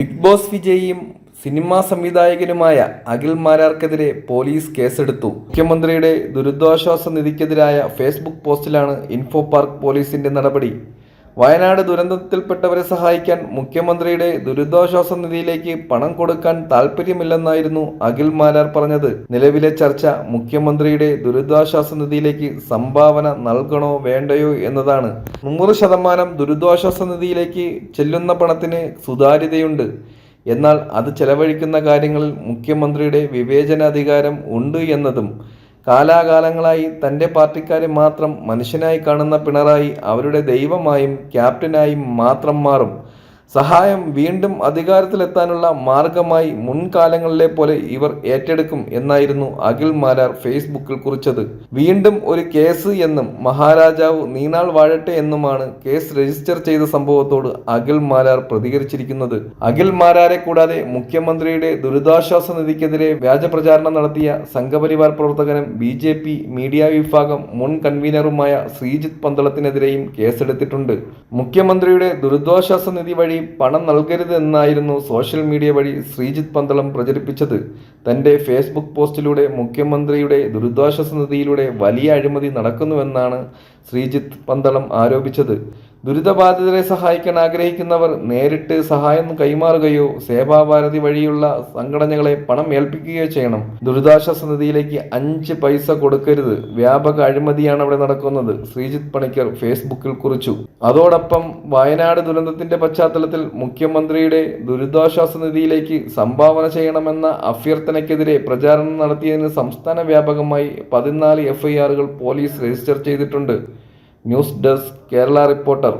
Big boss വിജയിയും cinema സംവിധായകനുമായ Akhil മാരാർക്കെതിരെ police കേസെടുത്തു. മുഖ്യമന്ത്രിയുടെ ദുരിതാശ്വാസ നിധിക്കെതിരായ ഫേസ്ബുക്ക് പോസ്റ്റിലാണ് ഇൻഫോ പാർക്ക് പോലീസിന്റെ നടപടി. വയനാട് ദുരന്തത്തിൽപ്പെട്ടവരെ സഹായിക്കാൻ മുഖ്യമന്ത്രിയുടെ ദുരിതാശ്വാസ നിധിയിലേക്ക് പണം കൊടുക്കാൻ താൽപ്പര്യമില്ലെന്നായിരുന്നു അഖിൽ മാരാർ പറഞ്ഞത്. നിലവിലെ ചർച്ച മുഖ്യമന്ത്രിയുടെ ദുരിതാശ്വാസ നിധിയിലേക്ക് സംഭാവന നൽകണോ വേണ്ടയോ എന്നതാണ്. നൂറ് ശതമാനം ദുരിതാശ്വാസ നിധിയിലേക്ക് ചെല്ലുന്ന പണത്തിന് സുതാര്യതയുണ്ട്. എന്നാൽ അത് ചെലവഴിക്കുന്ന കാര്യങ്ങളിൽ മുഖ്യമന്ത്രിയുടെ വിവേചനാധികാരം ഉണ്ട് എന്നതും കാലാകാലങ്ങളായി തന്റെ പാർട്ടിക്കാരെ മാത്രം മനുഷ്യനായി കാണുന്ന പിണറായി അവരുടെ ദൈവമായും ക്യാപ്റ്റനായും മാത്രം മാറും. സഹായം വീണ്ടും അധികാരത്തിലെത്താനുള്ള മാർഗമായി മുൻകാലങ്ങളിലെ പോലെ ഇവർ ഏറ്റെടുക്കും എന്നായിരുന്നു അഖിൽ മാരാർ ഫേസ്ബുക്കിൽ കുറിച്ചത്. വീണ്ടും ഒരു കേസ് എന്നും മഹാരാജാവ് നീനാൾ വാഴട്ടെ എന്നുമാണ് കേസ് രജിസ്റ്റർ ചെയ്ത സംഭവത്തോട് അഖിൽ മാരാർ പ്രതികരിച്ചിരിക്കുന്നത്. അഖിൽ മാരാരെ കൂടാതെ മുഖ്യമന്ത്രിയുടെ ദുരിതാശ്വാസ നിധിക്കെതിരെ വ്യാജ പ്രചാരണം നടത്തിയ സംഘപരിവാർ പ്രവർത്തകനും ബി ജെ പി മീഡിയ വിഭാഗം മുൻ കൺവീനറുമായ ശ്രീജിത്ത് പന്തളത്തിനെതിരെയും കേസെടുത്തിട്ടുണ്ട്. മുഖ്യമന്ത്രിയുടെ ദുരിതാശ്വാസ നിധി വഴി പണം നൽകരുത് എന്നായിരുന്നു സോഷ്യൽ മീഡിയ വഴി ശ്രീജിത്ത് പന്തളം പ്രചരിപ്പിച്ചത്. തന്റെ ഫേസ്ബുക്ക് പോസ്റ്റിലൂടെ മുഖ്യമന്ത്രിയുടെ ദുരിതാശ്വാസ നിധിയിലൂടെ വലിയ അഴിമതി നടക്കുന്നുവെന്നാണ് ശ്രീജിത്ത് പന്തളം ആരോപിച്ചത്. ദുരിതബാധിതരെ സഹായിക്കാൻ ആഗ്രഹിക്കുന്നവർ നേരിട്ട് സഹായം കൈമാറുകയോ സേവാഭാരതി വഴിയുള്ള സംഘടനകളെ പണം ഏൽപ്പിക്കുകയോ ചെയ്യണം. ദുരിതാശ്വാസ നിധിയിലേക്ക് അഞ്ച് പൈസ കൊടുക്കരുത്. വ്യാപക അഴിമതിയാണ് അവിടെ നടക്കുന്നത്. ശ്രീജിത്ത് പണിക്കർ ഫേസ്ബുക്കിൽ കുറിച്ചു. അതോടൊപ്പം വയനാട് ദുരന്തത്തിന്റെ പശ്ചാത്തലത്തിൽ മുഖ്യമന്ത്രിയുടെ ദുരിതാശ്വാസ നിധിയിലേക്ക് സംഭാവന ചെയ്യണമെന്ന അഭ്യർത്ഥനയ്ക്കെതിരെ പ്രചാരണം നടത്തിയതിന് സംസ്ഥാന വ്യാപകമായി പതിനാല് എഫ്ഐആറുകൾ പോലീസ് രജിസ്റ്റർ ചെയ്തിട്ടുണ്ട്. News desk Kerala reporter